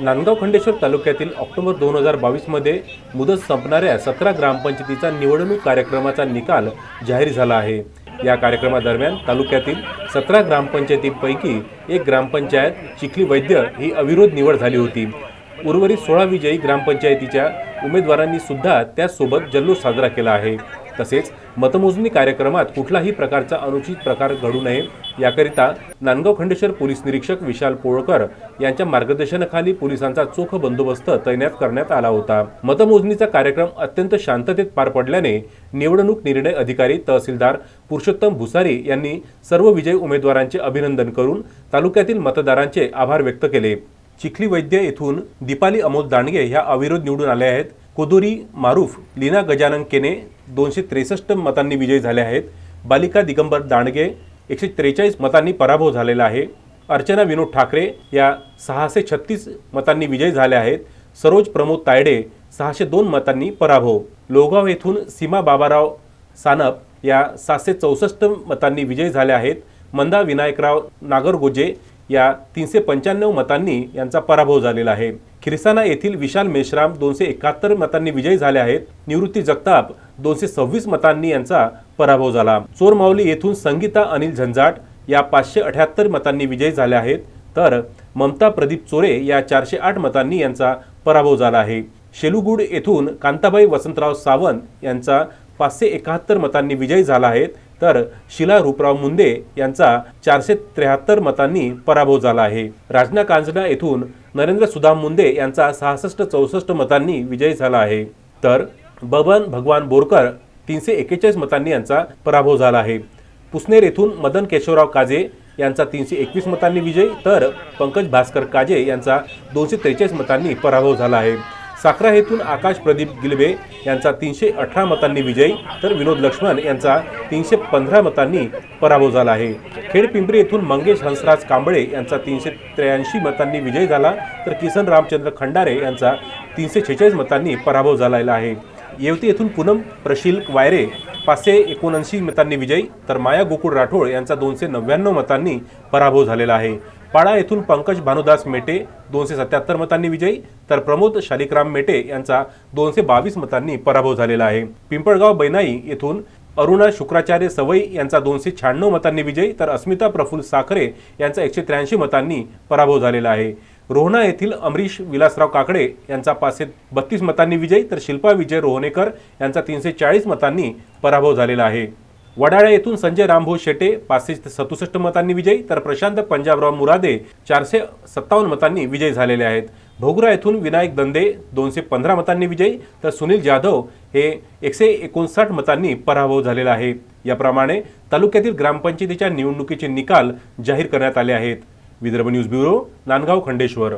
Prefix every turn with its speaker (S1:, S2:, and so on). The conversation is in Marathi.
S1: नांदगाव खंडेश्वर तालुक्यातील ऑक्टोबर दोन हजार बावीसमध्ये मुदत संपणाऱ्या सतरा ग्रामपंचायतीचा निवडणूक कार्यक्रमाचा निकाल जाहीर झाला आहे. या कार्यक्रमादरम्यान तालुक्यातील सतरा ग्रामपंचायतींपैकी एक ग्रामपंचायत चिखली वैद्य ही अविरोध निवड झाली होती. उर्वरित सोळा विजयी ग्रामपंचायतीच्या उमेदवारांनी सुद्धा त्यासोबत जल्लोष साजरा केला आहे. तसेच मतमोजणी कार्यक्रमात कुठलाही प्रकारचा अनुचित प्रकार घडू नये. याकरिता नांदगाव खंडेश्वर पोलीस निरीक्षक विशाल पोळकर यांच्या मार्गदर्शनाखाली पोलिसांचा चोख बंदोबस्त तैनात करण्यात आला होता. मतमोजणीचा कार्यक्रम अत्यंत शांततेत पार पडल्याने निवडणूक निर्णय अधिकारी तहसीलदार पुरुषोत्तम भुसारी यांनी सर्व विजयी उमेदवारांचे अभिनंदन करून तालुक्यातील मतदारांचे आभार व्यक्त केले. चिखली वैद्य येथून दीपाली अमोल दांडगे ह्या अविरोध निवडून आल्या आहेत. कोदुरी मारूफ लीना गजानन केने दोनशे त्रेसष्ट मतांनी विजयी झाले आहेत. बालिका दिगंबर दांडगे एकशे त्रेचाळीस मतांनी पराभव झालेला आहे. अर्चना विनोद ठाकरे या सहाशे छत्तीस मतांनी विजयी झाल्या आहेत. सरोज प्रमोद तायडे सहाशे दोन मतांनी पराभव. लोगाव येथून सीमा बाबाराव सानप या सातशे चौसष्ट मतांनी विजयी झाल्या आहेत. मंदा विनायकराव नागरगोजे या तीनशे पंच्याण्णव मतांनी यांचा पराभव झालेला आहे. खिरसाना येथील विशाल मेश्राम दोनशे एकाहत्तर मतांनी विजयी झाले आहेत. निवृत्ती जगताप दोनशे सव्वीस मतांनी यांचा पराभव झाला. चोरमावली येथून संगीता अनिल झंजाट या पाचशे अठ्याहत्तर मतांनी विजयी झाल्या आहेत. तर ममता प्रदीप चोरे या चारशे आठ मतांनी यांचा पराभव झाला आहे. शेलुगुड येथून कांताबाई वसंतराव सावंत यांचा पाचशे एकाहत्तर मतांनी विजयी झाला आहे. तर शिला रूपराव मुंदे यांचा चारशे त्र्याहत्तर मतांनी पराभव झाला आहे. राजना कांजडा येथून नरेंद्र सुदाम मुंदे यांचा सहासष्ट चौसष्ट मतांनी विजयी झाला आहे. तर बबन भगवान बोरकर तीनशे एक्केचाळीस मतांनी यांचा पराभव झाला आहे. पुसनेर येथून मदन केशवराव काजे यांचा तीनशे एकवीस मतांनी विजय तर पंकज भास्कर काजे यांचा दोनशे त्रेचाळीस मतांनी पराभव झाला आहे. साखरा येथून आकाश प्रदीप गिलबे यांचा तीनशे अठरा मतांनी विजयी तर विनोद लक्ष्मण यांचा तीनशे पंधरा मतांनी पराभव झाला आहे. खेड पिंपरी येथून मंगेश हंसराज कांबळे यांचा तीनशे त्र्याऐंशी मतांनी विजय झाला तर किसन रामचंद्र खंडारे यांचा तीनशे छेचाळीस मतांनी पराभव झालेला आहे. येवती येथून पूनम प्रशील वायरे पाचशे एकोणऐंशी मतांनी विजयी तर माया गोकुळ राठोड यांचा दोनशे नव्याण्णव मतांनी पराभव झालेला आहे. पाडा येथून पंकज भानुदास मेटे दोनशे सत्याहत्तर मतांनी विजयी तर प्रमोद शालिकराम मेटे यांचा दोनशे बावीस मतांनी पराभव झालेला आहे. पिंपळगाव बैनाई येथून अरुणा शुक्राचार्य सवई यांचा दोनशे शहाण्णव मतांनी विजयी तर अस्मिता प्रफुल्ल साखरे यांचा एकशे त्र्याऐंशी मतांनी पराभव झालेला आहे. रोहणा येथील अमरीश विलासराव काकडे यांचा पाचशे बत्तीस मतांनी विजयी तर शिल्पा विजय रोहनेकर यांचा तीनशे चाळीस मतांनी पराभव झालेला आहे. वडाळा येथून संजय रामभाऊ शेटे पाचशे सदुसष्ट मतांनी विजयी तर प्रशांत पंजाबराव मुरादे चारशे सत्तावन्न मतांनी विजयी झालेले आहेत. भोगरा येथून विनायक दंदे दोनशे पंधरा मतांनी विजयी तर सुनील जाधव हे एकशे एकोणसाठ मतांनी पराभव झालेला आहे याप्रमाणे तालुक्यातील ग्रामपंचायतीच्या निवडणुकीचे निकाल जाहीर करण्यात आले आहेत. Vidarbha news bureau Nandgaon Khandeshwar.